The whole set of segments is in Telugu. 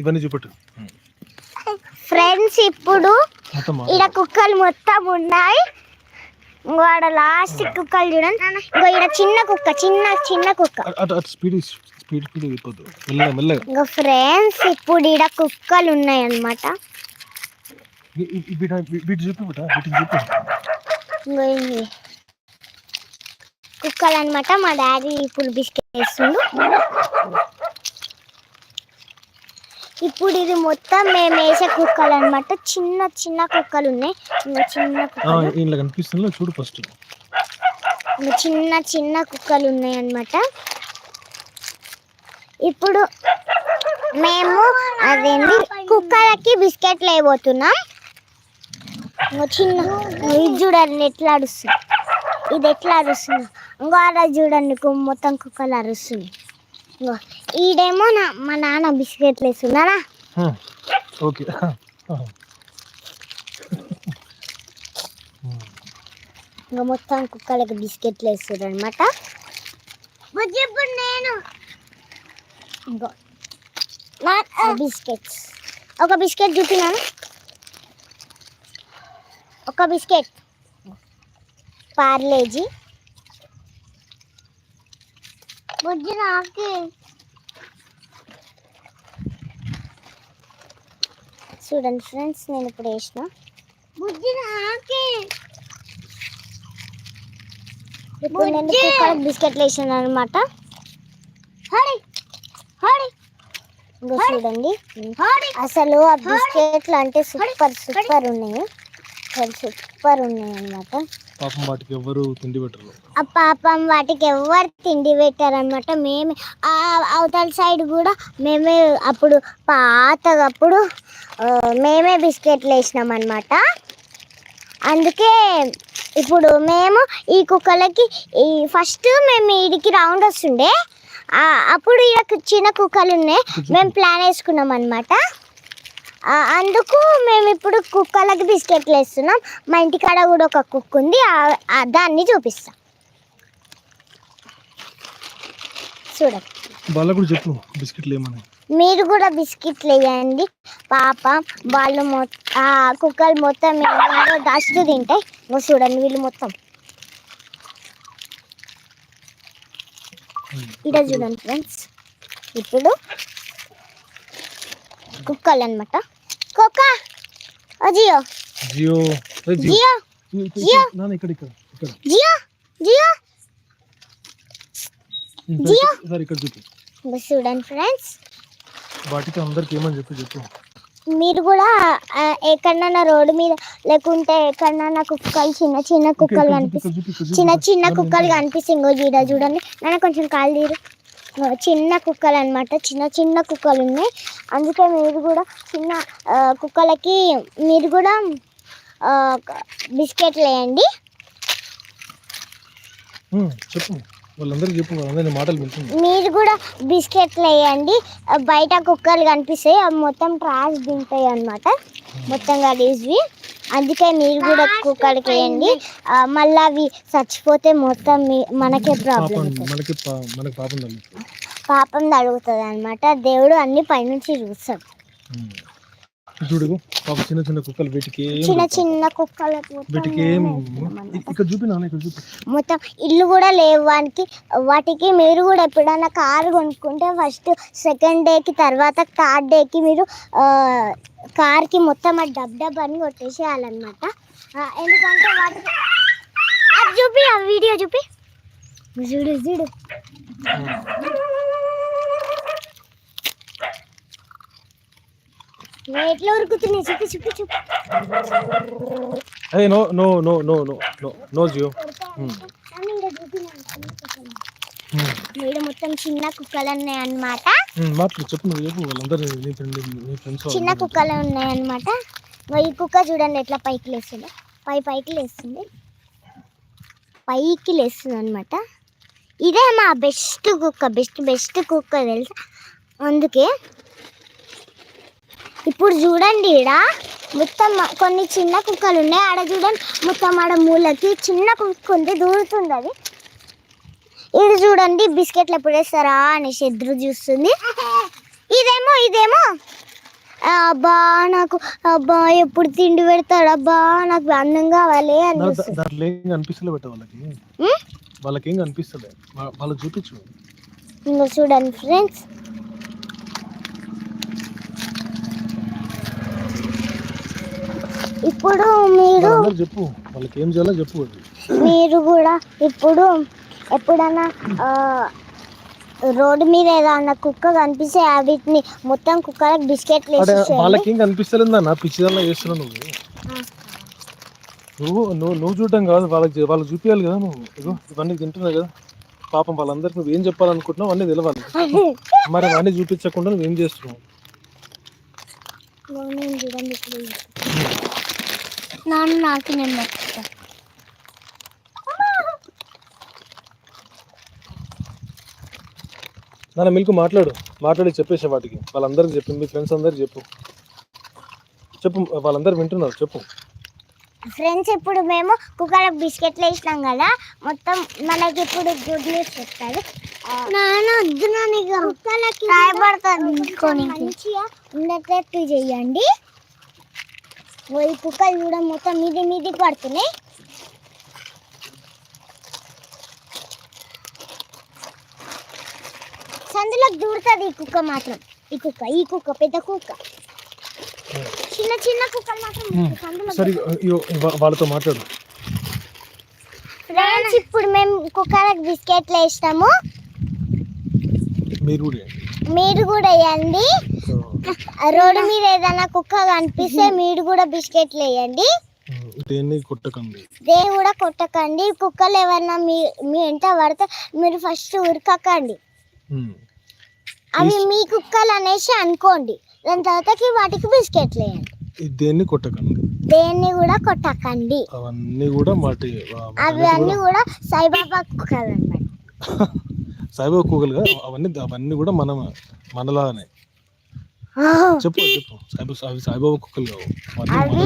ఇవన్నీ చూపెట్టు. ఫ్రెండ్స్ ఇప్పుడు ఈడ కుక్కలు మొత్తం ఉన్నాయి. ఆడ లాస్ట్ కుక్కలు చూడండి. ఇంకో ఈడ చిన్న కుక్క చిన్న చిన్న కుక్క. స్పీడ్ స్పీడ్ స్పీడ్ వెళ్ళిపోద్దు. మెల్లగా మెల్లగా. ఇంకో ఫ్రెండ్స్ ఇప్పుడు ఈడ కుక్కలు ఉన్నాయి అన్నమాట కుక్కలు అన్నమాట మా డాడీ ఇప్పుడు బిస్కెట్ వేస్తుండు. ఇప్పుడు ఇది మొత్తం మేము వేసే కుక్కలు అన్నమాట. చిన్న చిన్న కుక్కలు ఉన్నాయి చిన్న కుక్కలు. ఇలా కనిపిస్తుందో చూడు ఫస్ట్ చిన్న చిన్న కుక్కలు ఉన్నాయి అన్నమాట. ఇప్పుడు మేము అదేంటి కుక్కలకి బిస్కెట్లు వేయబోతున్నాం. చిన్న ఇది చూడండి ఎట్లా అరుస్తుంది. ఇది ఎట్లా అరుస్తుంది? ఇంకో చూడండి మొత్తం కుక్కలు అరుస్తుంది. ఈడేమో నా మా నాన్న బిస్కెట్లు వేస్తున్నారా? ఓకే. ఇంకా మొత్తం కుక్కలకి బిస్కెట్లు వేస్తారు అనమాట నేను ఇంకో బిస్కెట్స్. ఒక బిస్కెట్ చూపినాను ఒక బిస్కెట్. పార్లేజీ. బుజ్జి నాకే. చూడండి ఫ్రెండ్స్ నేను ఇప్పుడు వేసిన. బుజ్జి నాకే. ఇప్పుడు నేను కుక్కలకు బిస్కెట్లు వేసాను అనమాట ఇంకో చూడండి. అసలు ఆ బిస్కెట్లు అంటే సూపర్ సూపర్ ఉన్నాయి. సూపర్ ఉన్నాయి అనమాట పాపం వాటికి ఎవరు తిండి పెట్టరు. ఆ పాపం వాటికి ఎవరు తిండి పెట్టారనమాట మేమే ఆ అవతల సైడ్ కూడా మేమే అప్పుడు పాతగప్పుడు ఆ, మేమే బిస్కెట్లు వేసినాం అనమాట అందుకే ఇప్పుడు మేము ఈ కుక్కలకి ఈ ఫస్ట్ మేము వీడికి రౌండ్ వస్తుండే. అప్పుడు ఈడ చిన్న కుక్కలు. ఉన్నాయి మేము ప్లాన్ వేసుకున్నాం అనమాట అందుకు మేము ఇప్పుడు కుక్కలకి బిస్కెట్లు వేస్తున్నాం. మా ఇంటికాడ కూడా ఒక కుక్క ఉంది. దాన్ని చూపిస్తాం. చూడండి వాళ్ళకు కూడా చెప్పు బిస్కెట్లు ఏమని. మీరు కూడా బిస్కెట్లు వేయండి. పాప వాళ్ళు మొత్తం ఆ కుక్కలు మొత్తం డస్ట్ తింటాయి. ఇంకో చూడండి వీళ్ళు మొత్తం. ఇక్కడ చూడండి ఫ్రెండ్స్ ఇప్పుడు కుక్కలు అనమాట కుక్క జియో. జియో జియో? జియో. నాన్న ఇక్కడ ఇక్కడ ఇక్కడ. జియో జియో. జియో. సరే ఇక్కడ చూపి. చూడండి ఫ్రెండ్స్. వాటికి అందరికి ఏమని చెప్పి చెప్పు. మీరు కూడా ఎక్కడన్నా రోడ్డు మీద లేకుంటే ఎక్కడన్నా కుక్కలు చిన్న చిన్న కుక్కలు కనిపిస్తాయి చిన్న చిన్న కుక్కలు కనిపిస్తాయి. ఇంకో చూడ చూడండి. నాన్న కొంచెం కాలు తీరు. చిన్న కుక్కలు అనమాట చిన్న చిన్న కుక్కలు ఉన్నాయి అందుకే మీరు కూడా చిన్న కుక్కలకి మీరు కూడా బిస్కెట్లు వేయండి. ఉమ్, చెప్పు. వాళ్ళందరికీ చెప్పు వాళ్ళందరినీ మాటలు వింటుంది మీరు కూడా బిస్కెట్లు వేయండి. బయట కుక్కలు కనిపిస్తాయి. అవి మొత్తం ట్రాష్ తింటాయి అనమాట మొత్తం గలీజ్వి. అందుకే మీరు కూడా కుక్కలకి వేయండి మళ్ళీ అవి చచ్చిపోతే మొత్తం మనకే ప్రాబ్లం పాపం మనకి పా- మనకి పాపం తల్లి పాపం తడుగుతుంది అనమాట దేవుడు అన్ని పైనుంచి చూస్తాడు. చూడు పాప చిన్న చిన్న కుక్కలు వీటికి చిన్న. చిన్న కుక్కలకు మొత్తం వీటికి ఇక్కడ చూపి నాన్న ఇక్కడ చూపి. మొత్తం ఇల్లు కూడా లేవు వానికి. వాటికి మీరు కూడా ఎప్పుడైనా కారు కొనుక్కుంటే ఫస్ట్ సెకండ్ డేకి తర్వాత థర్డ్ డేకి మీరు కార్కి మొత్తం ఆ డబ్ డబ్ అని కొట్టేసేయాలన్నమాట. ఎందుకంటే వాటికి అది చూపి ఆ వీడియో చూపి. చూడు చూడు. ఎట్లా ఉరుకుతున్నాయి. చూపి చూపి చూపి ఏ no no no no no no no Jio. మొత్తం చిన్న కుక్కలు ఉన్నాయి అన్నమాట మాట్లాడు చెప్పు నువ్వు చెప్పు వాళ్ళందరూ నీ ఫ్రెండ్ నీ ఫ్రెండ్స్ చిన్న కుక్కలు ఉన్నాయి అన్నమాట ఈ కుక్క చూడండి ఎట్లా పైకి లేస్తుంది. పై పైకి లేస్తుంది. పైకి లేస్తుంది అనమాట ఇదే మా బెస్ట్ కుక్క బెస్ట్ బెస్ట్ కుక్క తెలుసా? అందుకే ఇప్పుడు చూడండి ఈడ మొత్తం కొన్ని చిన్న కుక్కలు ఉన్నాయి. ఆడ చూడండి మొత్తం ఆడ మూలకి చిన్న కుక్క ఉంది దూరుతుంది అది ఇది చూడండి బిస్కెట్లు ఎప్పుడు వేస్తారా అనేసి ఎదురు చూస్తుంది. ఇదేమో ఇదేమో. అబ్బా నాకు అబ్బా ఎప్పుడు తిండి పెడతాడు? అబ్బా నాకు అన్నం కావాలి అని దా- చూస్తుంది. దా- దాంట్లో ఏం కనిపిస్తలే పెట్ట వాళ్ళకి? ఏం వాళ్ళకి చూపించు. ఇంకో చూడండి ఫ్రెండ్స్ ఇప్పుడు మీరు చెప్పు. వాళ్ళకి ఏం చేయాలో చెప్పు మీరు కూడా ఇప్పుడు ఎప్పుడన్నా రోడ్డు మీద ఏదన్నా కుక్క కనిపిస్తే వీటిని మొత్తం కుక్కలకు బిస్కెట్లు వాళ్ళకి ఏం కనిపిస్తలేదన్న పిచ్చిదల్లా చేస్తున్నావు నువ్వు. నువ్వు నువ్వు నువ్వు చూడటం కాదు వాళ్ళకి వాళ్ళకి చూపించాలి కదా నువ్వు. ఇగో ఇవన్నీ తింటున్నావు కదా. పాపం వాళ్ళందరికి నువ్వు ఏం చెప్పాలనుకుంటున్నావు అన్నీ తెలవాలి. మరి అవన్నీ చూపించకుండా నువ్వు ఏం చేస్తున్నావు? నాన్న నాకు నేను మొక్కుతా. నాన్న మిల్క్ మాట్లాడు. మాట్లాడి చెప్పేసే వాటికి. వాళ్ళందరికి చెప్పు మీ ఫ్రెండ్స్ అందరికి చెప్పు. చెప్పు వాళ్ళందరూ వింటున్నారు చెప్పు. ఫ్రెండ్స్ ఇప్పుడు మేము కుక్కలకు బిస్కెట్లు వేసినాం కదా మొత్తం మనకి ఇప్పుడు గుడ్ న్యూస్ చెప్తారు. నాన్న వద్దు నాన్న కుక్కలకి రాయబడుతుంది మంచిగా ఉండేటట్టు చేయండి. ఓ ఈ కుక్కలు కూడా మొత్తం మీది మీదికి పడుతున్నాయి సందులోకి దూరుతుంది ఈ కుక్క మాత్రం ఈ కుక్క ఈ కుక్క పెద్ద కుక్క చిన్న చిన్న కుక్కలు మాత్రం సందులో సరే వాళ్ళతో మాట్లాడు ఫ్రెండ్స్ ఇప్పుడు మేము కుక్కలకు బిస్కెట్లు వేస్తాము మీరు కూడా. మీరు కూడా వేయండి రోడ్డు మీద ఏదైనా కుక్క కనిపిస్తే మీరు కూడా బిస్కెట్లు వేయండి. దేన్ని కొట్టకండి? దేని కూడా కొట్టకండి. కుక్కలు ఏమన్నా మీ మీ వెంట పడితే మీరు ఫస్ట్ ఉరకకండి. అవి మీ కుక్కలు అనేసి అనుకోండి. దాని తర్వాతకి వాటికి బిస్కెట్లు వేయండి. దేన్ని కొట్టకండి? దేన్ని కూడా కొట్టకండి. అవన్నీ కూడా వాటి వా- అవి అన్నీ కూడా సాయిబాబా కుక్కలు అన్నమాట సాయిబాబా కూగలుగా అవన్నీ అవన్నీ కూడా మనం మనలాగానే. చెప్పు చెప్పు. సాయిబాబా అవి సాయిబాబా కుక్కలు అవి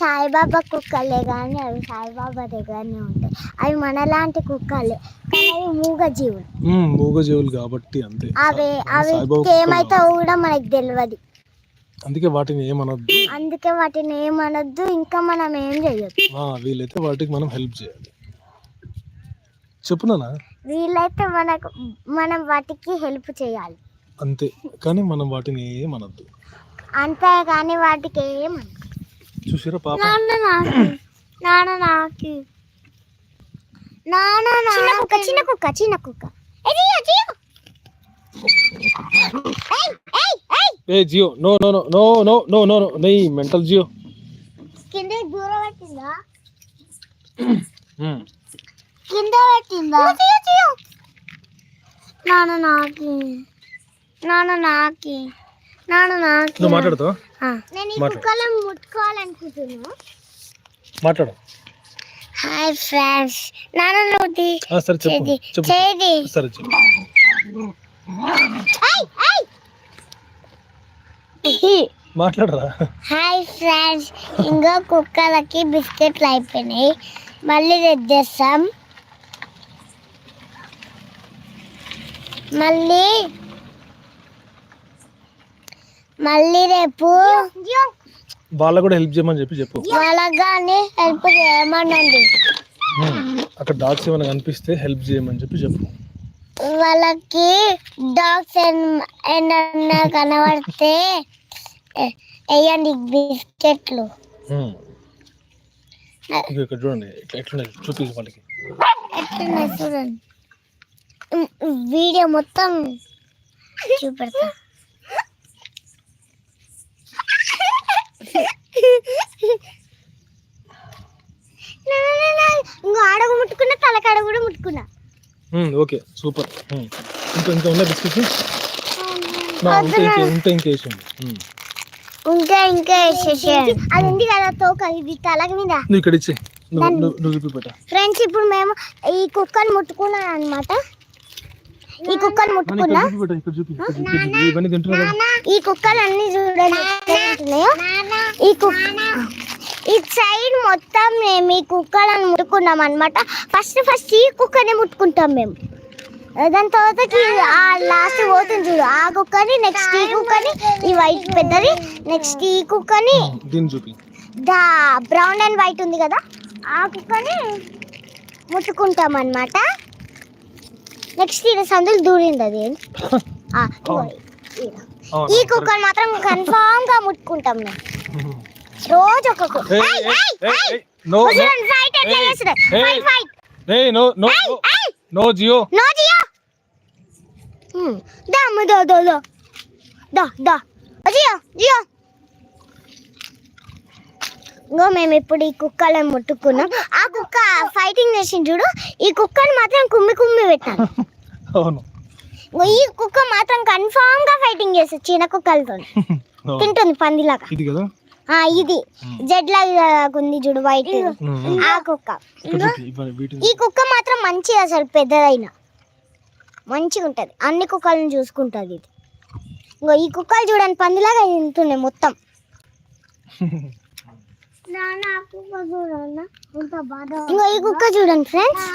సాయిబాబా కుక్కలే కానీ అవి సాయిబాబా దగ్గరనే ఉంటాయి. అవి మనలాంటి కుక్కలే కానీ అవి మూగ జీవులు ఉమ్, మూగజీవులు కాబట్టి అంతే. అవి అవి ఏమైతావో కూడా మనకు తెలియదు అందుకే వాటిని ఏమనొద్దు. అందుకే వాటిని ఏమనొద్దు ఇంకా మనం ఏం చెయ్యొద్దు ఆ, వీలైతే వాటికి మనం హెల్ప్ చేయాలి. చెప్పునానా వీలైతే మనకు మనం వాటికి హెల్ప్ చేయాలి. అంతే. కానీ మనం వాటిని ఏమనొద్దు అంతే కానీ వాటికి ఏమన చూసారా పాప. నాన్న నాకు నాన్న నాకు. నాన్న చిన్న కుక్క చిన్న కుక్క చిన్న కుక్క. ఏయ్, జియో, జియో. ఏయ్, ఏయ్, ఏయ్. ఏ Jio. No no no no no no no no. నై మెంటల్ జియో. కింద దూరం పెట్టిందా. కింద పెట్టిందా? నాన్న నాకి. నాన్న నాకి. నాన్న నాకి. నువ్వు మాట్లాడుతావా? నేను ఈ. కుక్కలను ముట్టుకోవాలనుకుంటున్నా. మాట్లాడు. Hi friends. నాన్న నువ్వు తీ- ఆ, సరే చెప్పు. చెప్పు. చేది. సరే చెప్పు. మాట్లాడరా? Hi friends. ఇంకా కుక్కలకి బిస్కెట్లు అయిపోయినాయి. మళ్ళీ తెద్దేస్తాం. మళ్ళీ మళ్ళీ రేపు వాళ్ళకు కూడా హెల్ప్ చేయమని చెప్పి చెప్పు. వాళ్ళకి కానీ హెల్ప్ చేయమనండి. అక్కడ డాగ్స్ ఏమైనా కనిపిస్తే హెల్ప్ చేయమని చెప్పి చెప్పు. వాళ్ళకి డాగ్స్ ఏమన్నా కనబడితే వేయండి బిస్కెట్లు. ఇక్కడ చూడండి. ఇట్లా ఎట్లున్నాయి? చూపి వాళ్ళకి. ఎట్లున్నాయి చూడండి. వీడియో మొత్తం చూపెడతా నా, నా, నా, ఇంకో ఆడగ ముట్టుకున్నా తలకాడ కూడా ముట్టుకున్నా. Okay super. ఇంకా ఇంకా ఉన్న బిస్కెట్స్ ఇంకే. ఇంకా అది ఉంది కదా తోక ఇది మీద. ఇక్కడ ఇచ్చే ఫ్రెండ్స్ ఇప్పుడు మేము ఈ కుక్కను ముట్టుకున్నాను అనమాట ఈ కుక్కను ముట్టుకున్నా? ఈ కుక్కలు అన్ని ఉంటున్నాయో. ఈ కుక్క ఈ సైడ్ మొత్తం మేము ఈ కుక్కలను ముట్టుకున్నాం అనమాట ఫస్ట్ ఫస్ట్ ఈ కుక్కనే ముట్టుకుంటాం మేము. దాని తర్వాతకి ఆ లాస్ట్ పోతుంది చూడు ఆ కుక్కని నెక్స్ట్ ఈ కుక్కని ఈ వైట్ పెద్దది నెక్స్ట్ ఈ కుక్కని. దీన్ని చూపి. దా బ్రౌన్ అండ్ వైట్ ఉంది కదా ఆ కుక్కని ముట్టుకుంటాం అనమాట నెక్స్ట్ ఇది సందులు దూరింది అది. ఈ కుక్కని మాత్రం కన్ఫామ్గా ముట్టుకుంటాం మేము. రోజు ఒక జియో. నో జియో. దా అమ్మ దా దా దా. దా దా. ఓ జియో జియో. ఇంకో మేము ఇప్పుడు ఈ కుక్కలను ముట్టుకున్నాం. ఆ కుక్క ఫైటింగ్ చేసింది చూడు. ఈ కుక్కని మాత్రం కుమ్మి కుమ్మి పెట్టాను అవును. ఈ కుక్క మాత్రం కన్ఫామ్గా ఫైటింగ్ చేస్తుంది చిన్న కుక్కలతో. తింటుంది పందిలాగా. ఇది కదా? ఆ ఇది. జెడ్ లాగా ఉంది చూడు వైట్. ఆ కుక్క. ఈ కుక్క మాత్రం మంచిది అసలు పెద్దదైన. మంచిగా ఉంటుంది. అన్ని కుక్కలను చూసుకుంటుంది ఇది. ఇంకో ఈ కుక్కలు చూడండి పందిలాగా తింటున్నాయి మొత్తం. ఇంకో ఈ కుక్క చూడండి ఫ్రెండ్స్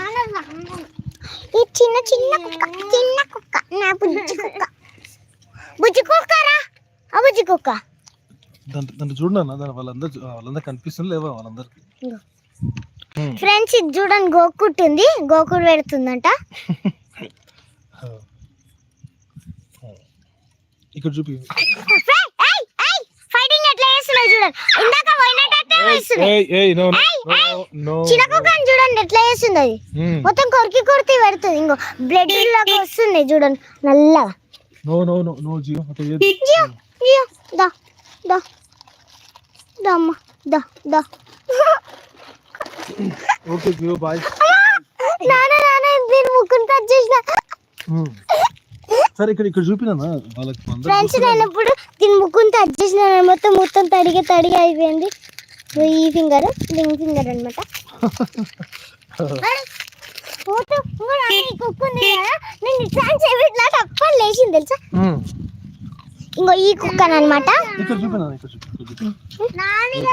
ఈ చిన్న చిన్న కుక్క చిన్న కుక్క. నా బుజ్జి కుక్క. బుజ్జి కుక్కరా ఆ బుజ్జి కుక్క. చూడండి అన్న దాని వాళ్ళందరూ వాళ్ళందరూ కనిపిస్తుంది లేవా వాళ్ళందరికి. ఫ్రెండ్స్ ఇది చూడండి గోకుట్టుంది గోకుడు పెడుతుందంట. ఇక్కడ చూపి. చేస్తున్నాయి చూడండి. ఇందాక పోయినట్టయితే వేస్తున్నాయి చూడండి ఎట్లా చేస్తుంది అది. ఉమ్. మొత్తం కొరికి కొరికి పెడుతుంది. ఇంకో బ్లడ్ లాగా వస్తుంది చూడండి. నల్లగా. No no no no Jio. Jio Jio దా దా. దా అమ్మ దా దా. ఓకే జియో బాయ్ నాన్న నాన్న ముక్కుని టచ్ చేసిన. ఉమ్. సరే ఇక్కడ ఇక్కడ చూపినా వాళ్ళకి ఫ్రెండ్స్ నేను ఇప్పుడు దీని ముక్కుని టచ్ చేసిన మొత్తం మొత్తం తడిగా తడిగా అయిపోయింది. ఈ ఫింగర్ రింగ్ ఫింగర్ అనమాట నేను ఇట్లా తప్పని లేచింది తెలుసా. ఇంకో ఈ కుక్క అనమాట.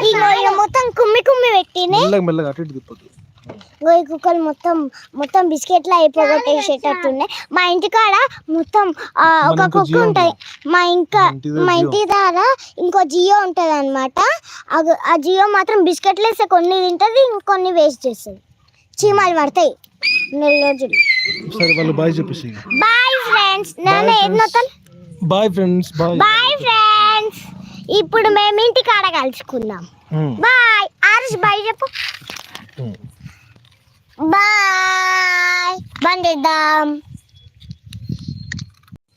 ఇంకో మొత్తం కుమ్మి కుమ్మి పెట్టినే మెల్లగా మెల్లగా అటు ఈ కుక్కలు మొత్తం మొత్తం బిస్కెట్లు అయిపోగొట్టేసేటట్టున్నాయి మా ఇంటికాడ మొత్తం ఆ, ఒక కుక్క ఉంటాయి. మా ఇంకా మా ఇంటి ఇంటి దగ్గర ఇంకో జియో ఉంటుంది అనమాట ఆ జియో మాత్రం బిస్కెట్లు వేస్తే కొన్ని తింటుంది ఇంకొన్ని వేస్ట్ చేస్తుంది. చీమలు పడతాయి. నెల రోజులు. సరే వాళ్ళు బాయ్ చెప్పేసి బాయ్ ఫ్రెండ్స్. నేను Bye, ఏం friends. నొత్తాను bye friends bye. Bye friends. ఇప్పుడు మేము ఇంటికాడ కలుసుకుందాం. బాయ్. ఆర్స్ బాయ్ చెప్పు. బాయ్. బండిద్దాం.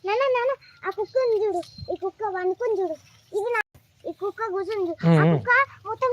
నాన్న నాన్న ఆ కుక్కని చూడు. ఈ కుక్క వండుకొని చూడు. ఇది నా ఈ కుక్క కూర్చొని చూడు. ఆ. కుక్క మొత్తం